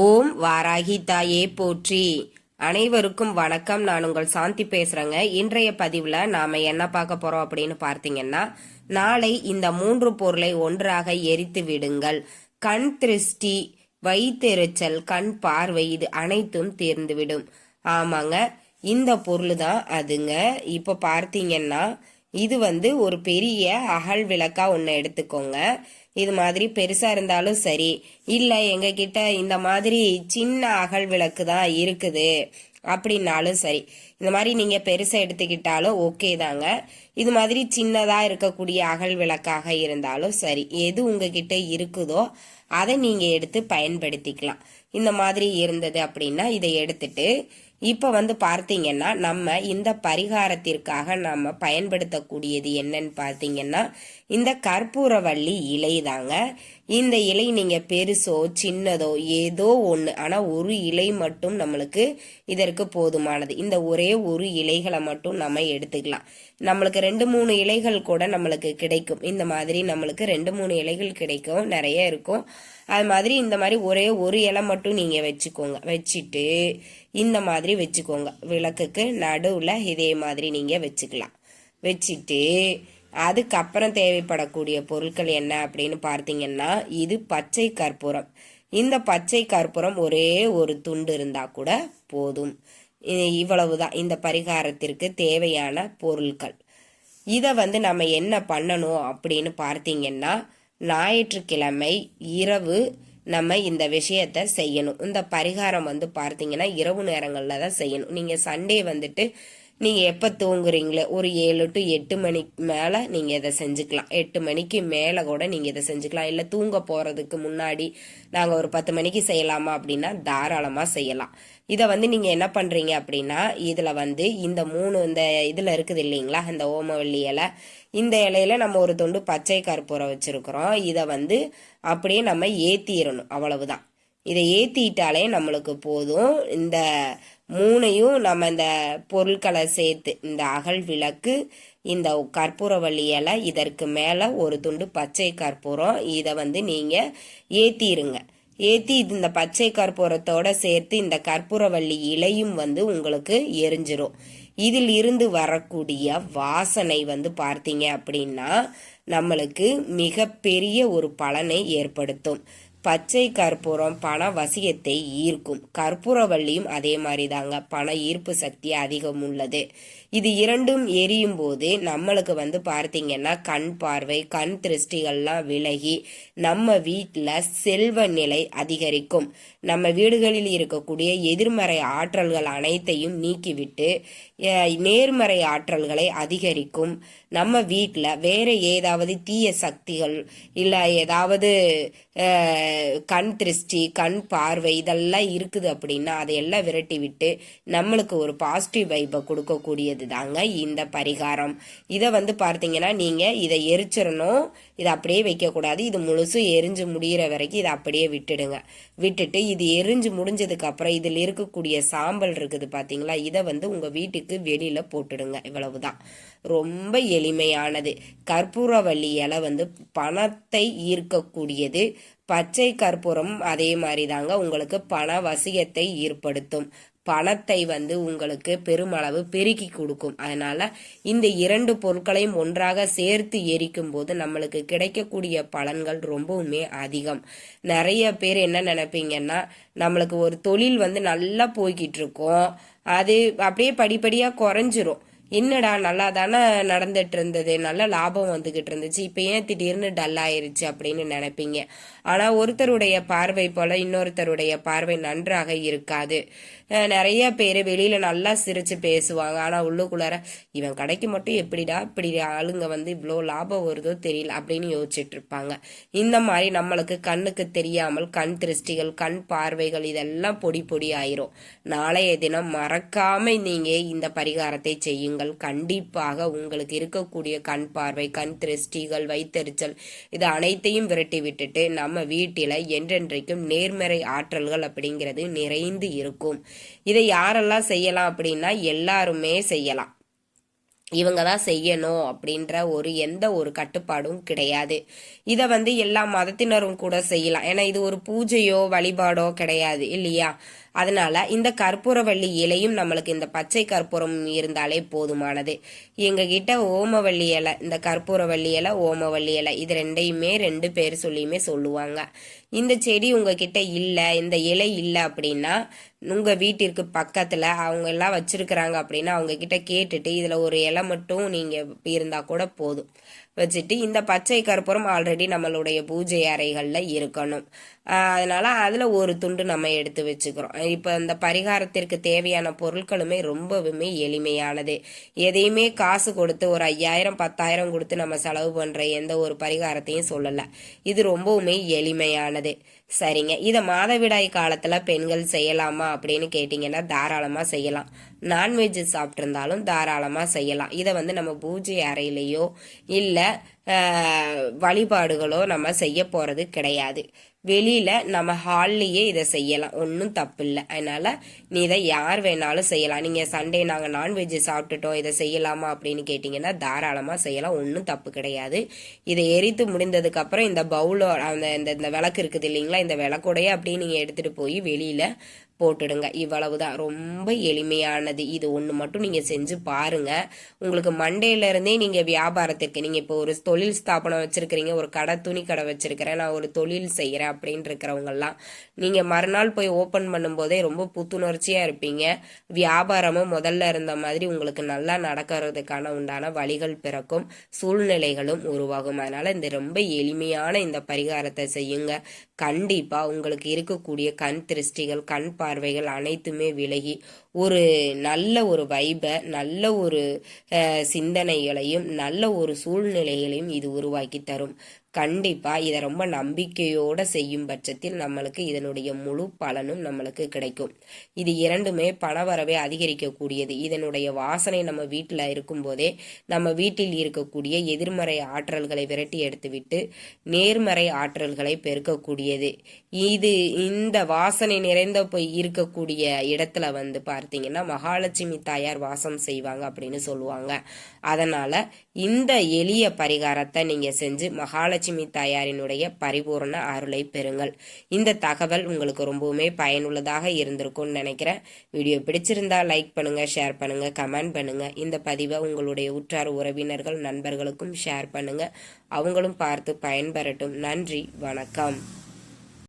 ஓம் வாராகி தாயே போற்றி. அனைவருக்கும் வணக்கம். நான் உங்கள் சாந்தி பேசுறேங்க. இன்றைய பதிவுல நாம என்ன பார்க்க போறோம் அப்படின்னு பார்த்தீங்கன்னா நாளை இந்த மூன்று பொருளை ஒன்றாக எரித்து விடுங்கள். கண் திருஷ்டி வயிற்றெரிச்சல் கண் பார்வை இது அனைத்தும் தீர்ந்துவிடும். ஆமாங்க. இந்த பொருள் தான் அதுங்க. இப்போ பார்த்தீங்கன்னா இது வந்து ஒரு பெரிய அகல் விளக்கா ஒன்று எடுத்துக்கோங்க. இது மாதிரி பெருசா இருந்தாலும் சரி. இல்ல எங்க கிட்ட இந்த மாதிரி சின்ன அகல் விளக்கு தான் இருக்குது. அப்படின்னாலும் சரி. இந்த மாதிரி நீங்க பெருசா எடுத்துக்கிட்டாலும் ஓகே தாங்க. இது மாதிரி சின்னதா இருக்கக்கூடிய அகல் விளக்காக இருந்தாலும் சரி. எது உங்ககிட்ட இருக்குதோ அதை நீங்க எடுத்து பயன்படுத்திக்கலாம். இந்த மாதிரி இருந்தது அப்படின்னா இதை எடுத்துட்டு இப்போ வந்து பார்த்தீங்கன்னா நம்ம இந்த பரிகாரத்திற்காக நம்ம பயன்படுத்தக்கூடியது என்னன்னு பார்த்தீங்கன்னா இந்த கற்பூரவள்ளி இலை தாங்க. இந்த இலை நீங்கள் பெருசோ சின்னதோ ஏதோ ஒன்று ஆனால் ஒரு இலை மட்டும் நம்மளுக்கு இதற்கு போதுமானது. இந்த ஒரே ஒரு இலைகளை மட்டும் நம்ம எடுத்துக்கலாம். நம்மளுக்கு ரெண்டு மூணு இலைகள் கூட நம்மளுக்கு கிடைக்கும். இந்த மாதிரி நம்மளுக்கு ரெண்டு மூணு இலைகள் கிடைக்கும் நிறைய இருக்கும். அது மாதிரி இந்த மாதிரி ஒரே ஒரு இலை மட்டும் நீங்கள் வச்சுக்கோங்க. வச்சுட்டு இந்த மாதிரி வச்சுக்கோங்க. விளக்குக்கு நடுவில் இதே மாதிரி நீங்கள் வச்சுக்கலாம். வச்சுட்டு அதுக்கப்புறம் தேவைப்படக்கூடிய பொருட்கள் என்ன அப்படின்னு பார்த்தீங்கன்னா இது பச்சை கற்பூரம். இந்த பச்சை கற்பூரம் ஒரே ஒரு துண்டு இருந்தால் கூட போதும். இவ்வளவுதான். இந்த பரிகாரத்திற்கு தேவையான பொருட்கள். இதை வந்து நம்ம என்ன பண்ணணும் அப்படின்னு பார்த்தீங்கன்னா ஞாயிற்றுக்கிழமை இரவு நம்ம இந்த விஷயத்த செய்யணும். இந்த பரிகாரம் வந்து பார்த்தீங்கன்னா இரவு நேரங்களில் தான் செய்யணும். நீங்கள் சண்டே வந்துட்டு நீங்கள் எப்போ தூங்குறீங்களோ ஒரு ஏழு டு எட்டு மணிக்கு மேலே நீங்கள் இதை செஞ்சுக்கலாம். எட்டு மணிக்கு மேலே கூட நீங்கள் இதை செஞ்சுக்கலாம். இல்லை தூங்க போகிறதுக்கு முன்னாடி நாங்கள் ஒரு பத்து மணிக்கு செய்யலாமா அப்படின்னா தாராளமாக செய்யலாம். இதை வந்து நீங்கள் என்ன பண்ணுறீங்க அப்படின்னா இதில் வந்து இந்த மூணு இந்த இதில் இருக்குது இல்லைங்களா இந்த ஓமவல்லி இலை. இந்த இலையில நம்ம ஒரு தொண்டு பச்சை கற்பூரம் வச்சுருக்குறோம். இதை வந்து அப்படியே நம்ம ஏற்றிடணும் அவ்வளவுதான். இதை ஏற்றிட்டாலே நம்மளுக்கு போதும். இந்த மூணையும் நம்ம இந்த பொருட்களை சேர்த்து இந்த அகல் விளக்கு இந்த கற்பூரவள்ளி இலை இதற்கு மேலே ஒரு துண்டு பச்சை கற்பூரம் இதை வந்து நீங்கள் ஏற்றிடுங்க ஏற்றி இந்த பச்சை கற்பூரத்தோட சேர்த்து இந்த கற்பூரவள்ளி இலையும் வந்து உங்களுக்கு எரிஞ்சிரும். இதில் இருந்து வரக்கூடிய வாசனை வந்து பார்த்தீங்க அப்படின்னா நம்மளுக்கு மிகப்பெரிய ஒரு பலனை ஏற்படுத்தும். பச்சை கற்பூரம் பண வசியத்தை ஈர்க்கும். கற்பூரவள்ளியும் அதே மாதிரி தாங்க பண ஈர்ப்பு சக்தி அதிகம் உள்ளது. இது இரண்டும் எரியும் போது நம்மளுக்கு வந்து பார்த்தீங்கன்னா கண் பார்வை கண் திருஷ்டிகள்லாம் விலகி நம்ம வீட்டில் செல்வ நிலை அதிகரிக்கும். நம்ம வீடுகளில் இருக்கக்கூடிய எதிர்மறை ஆற்றல்கள் அனைத்தையும் நீக்கிவிட்டு நேர்மறை ஆற்றல்களை அதிகரிக்கும். நம்ம வீட்டில் வேற ஏதாவது தீய சக்திகள் இல்லை ஏதாவது கண் திருஷ்டி கண் பார்வை இதெல்லாம் இருக்குது அப்படின்னா அதையெல்லாம் விரட்டி விட்டு நம்மளுக்கு ஒரு பாசிட்டிவ் வைப்பை கொடுக்கக்கூடியது தாங்க இந்த பரிகாரம். இதை வந்து பார்த்தீங்கன்னா நீங்கள் இதை எரிச்சிடணும் இதை அப்படியே வைக்கக்கூடாது. இது முழுசும் எரிஞ்சு முடிகிற வரைக்கும் இதை அப்படியே விட்டுடுங்க. விட்டுட்டு இது எரிஞ்சு முடிஞ்சதுக்கப்புறம் இதில் இருக்கக்கூடிய சாம்பல் இருக்குது பார்த்தீங்களா இதை வந்து உங்கள் வீட்டுக்கு வெளியில் போட்டுடுங்க. இவ்வளவுதான். ரொம்ப எளிமையானது. கற்பூரவள்ளி இலை வந்து பணத்தை ஈர்க்கக்கூடியது. பச்சை கற்பூரம் அதே மாதிரி தாங்க உங்களுக்கு பண வசியத்தை ஏற்படுத்தும். பணத்தை வந்து உங்களுக்கு பெருமளவு பெருக்கி கொடுக்கும். அதனால இந்த இரண்டு பொருட்களையும் ஒன்றாக சேர்த்து எரிக்கும் போது நம்மளுக்கு கிடைக்கக்கூடிய பலன்கள் ரொம்பவுமே அதிகம். நிறைய பேர் என்ன நினைப்பீங்கன்னா நம்மளுக்கு ஒரு தொழில் வந்து நல்லா போய்கிட்டு இருக்கோம். அது அப்படியே படிப்படியாக குறைஞ்சிரும். என்னடா நல்லா தானே நடந்துட்டு இருந்தது நல்ல லாபம் வந்துகிட்டு இருந்துச்சு இப்போ ஏன் திடீர்னு டல் ஆயிருச்சு அப்படின்னு நினைப்பீங்க. ஆனால் ஒருத்தருடைய பார்வை போல இன்னொருத்தருடைய பார்வை நன்றாக இருக்காது. நிறைய பேர் வெளியில் நல்லா சிரித்து பேசுவாங்க. ஆனால் உள்ளுக்குள்ளார இவன் கடைக்கு மட்டும் எப்படிடா இப்படி ஆளுங்க வந்து இவ்வளோ லாபம் வருதோ தெரியல அப்படின்னு யோசிச்சுட்டு இருப்பாங்க இந்த மாதிரி நம்மளுக்கு கண்ணுக்கு தெரியாமல் கண் திருஷ்டிகள் கண் பார்வைகள் இதெல்லாம் பொடி பொடி ஆயிரும். நாளைய தினம் மறக்காம நீங்கள் இந்த பரிகாரத்தை செய்யுங்க. நீங்கள் கண்டிப்பாக உங்களுக்கு இருக்கக்கூடிய கண் பார்வை கண் திருஷ்டிகள் வைத்தறிச்சல் இது அனைத்தையும் விரட்டி விட்டுட்டு நம்ம வீட்டில் என்றென்றைக்கும் நேர்மறை ஆற்றல்கள் அப்படிங்கிறது நிறைந்து இருக்கும். இதை யாரெல்லாம் செய்யலாம் அப்படின்னா எல்லாருமே செய்யலாம். இவங்க தான் செய்யணும் அப்படின்ற ஒரு எந்த ஒரு கட்டுப்பாடும் கிடையாது. இதை வந்து எல்லா மதத்தினரும் கூட செய்யலாம். ஏன்னா இது ஒரு பூஜையோ வழிபாடோ கிடையாது இல்லையா? அதனால இந்த கற்பூரவள்ளி இலையும் நம்மளுக்கு இந்த பச்சை கற்பூரம் இருந்தாலே போதுமானது. எங்ககிட்ட ஓமவள்ளி இலை இந்த கற்பூரவள்ளி இலை ஓமவள்ளி இலை இது ரெண்டையுமே ரெண்டு பேர் சொல்லியுமே சொல்லுவாங்க. இந்த செடி உங்ககிட்ட இல்லை இந்த இலை இல்லை அப்படின்னா உங்கள் வீட்டிற்கு பக்கத்தில் அவங்க எல்லாம் வச்சிருக்கிறாங்க அப்படின்னா அவங்க கிட்ட கேட்டுட்டு இதில் ஒரு இலை மட்டும் நீங்கள் இருந்தால் கூட போதும். வச்சுட்டு இந்த பச்சை கற்பூரம் ஆல்ரெடி நம்மளுடைய பூஜை அறைகளில் இருக்கணும். அதனால் அதில் ஒரு துண்டு நம்ம எடுத்து வச்சுக்கிறோம். இப்போ இந்த பரிகாரத்திற்கு தேவையான பொருட்களுமே ரொம்பவுமே எளிமையானது. எதையுமே காசு கொடுத்து ஒரு ஐயாயிரம் பத்தாயிரம் கொடுத்து நம்ம செலவு பண்ணுற எந்த ஒரு பரிகாரத்தையும் சொல்லலை. இது ரொம்பவுமே எளிமையானது. சரிங்க. இதை மாதவிடாய் காலத்தில் பெண்கள் செய்யலாமா அப்படின்னு கேட்டிங்கன்னா தாராளமாக செய்யலாம். நான்வெஜ் சாப்பிட்ருந்தாலும் தாராளமாக செய்யலாம். இதை வந்து நம்ம பூஜை அறையிலையோ இல்லை வழிபாடுகளோ நம்ம செய்ய போகிறது கிடையாது. வெளியில நம்ம ஹால்லயே இதை செய்யலாம். ஒன்றும் தப்பு இல்லை அதனால நீ இதை யார் வேணாலும் செய்யலாம். நீங்க சண்டே நாங்க நான்வெஜ் சாப்பிட்டுட்டோம் இதை செய்யலாமா அப்படின்னு கேட்டிங்கன்னா தாராளமா செய்யலாம். ஒன்றும் தப்பு கிடையாது. இதை எரித்து முடிந்ததுக்கு அப்புறம் இந்த பவுலோ அந்த இந்த இந்த விளக்கு இருக்குது இல்லைங்களா? இந்த விளக்குடைய அப்படியே நீங்க எடுத்துட்டு போய் வெளியில போட்டுடுங்க. இவ்வளவுதான். ரொம்ப எளிமையானது. இது ஒன்று மட்டும் நீங்கள் செஞ்சு பாருங்கள் உங்களுக்கு மண்டேலேருந்தே நீங்கள் வியாபாரத்திற்கு நீங்கள் இப்போ ஒரு தொழில் ஸ்தாபனம் வச்சுருக்கிறீங்க. ஒரு கடை துணி கடை வச்சுருக்கிறேன். நான் ஒரு தொழில் செய்கிறேன் அப்படின்னு இருக்கிறவங்கெல்லாம் நீங்கள் மறுநாள் போய் ஓப்பன் பண்ணும்போதே ரொம்ப புத்துணர்ச்சியாக இருப்பீங்க. வியாபாரமும் முதல்ல இருந்த மாதிரி உங்களுக்கு நல்லா நடக்கிறதுக்கான உண்டான வழிகள் பிறக்கும். சூழ்நிலைகளும் உருவாகும். அதனால் இந்த ரொம்ப எளிமையான இந்த பரிகாரத்தை செய்யுங்க. கண்டிப்பாக உங்களுக்கு இருக்கக்கூடிய கண் திருஷ்டிகள் கண் பார்வைகள் அனைத்துமே விலகி ஒரு நல்ல ஒரு வைபை நல்ல ஒரு சிந்தனைகளையும் நல்ல ஒரு சூழ்நிலைகளையும் இது உருவாக்கி தரும். கண்டிப்பாக இதை ரொம்ப நம்பிக்கையோடு செய்யும் பட்சத்தில் நம்மளுக்கு இதனுடைய முழு பலனும் நம்மளுக்கு கிடைக்கும். இது இரண்டுமே பணவரவை அதிகரிக்கக்கூடியது. இதனுடைய வாசனை நம்ம வீட்டில் இருக்கும்போதே நம்ம வீட்டில் இருக்கக்கூடிய எதிர்மறை ஆற்றல்களை விரட்டி எடுத்துவிட்டு நேர்மறை ஆற்றல்களை பெருக்கக்கூடியது. இது இந்த வாசனை நிறைந்த போய் இருக்கக்கூடிய இடத்துல வந்து பார்த்தீங்கன்னா மகாலட்சுமி தாயார் வாசம் செய்வாங்க அப்படின்னு சொல்லுவாங்க. அதனால இந்த எளிய பரிகாரத்தை நீங்க செஞ்சு மகாலட்சுமி தாயாரினுடைய பரிபூரண அருளை பெறுங்கள். இந்த தகவல் உங்களுக்கு ரொம்பவுமே பயனுள்ளதாக இருந்திருக்கும்னு நினைக்கிறேன். வீடியோ பிடிச்சிருந்தா லைக் பண்ணுங்க ஷேர் பண்ணுங்க கமெண்ட் பண்ணுங்க. இந்த பதிவை உங்களுடைய உற்றார் உறவினர்கள் நண்பர்களுக்கும் ஷேர் பண்ணுங்க. அவங்களும் பார்த்து பயன்பெறட்டும். நன்றி வணக்கம்.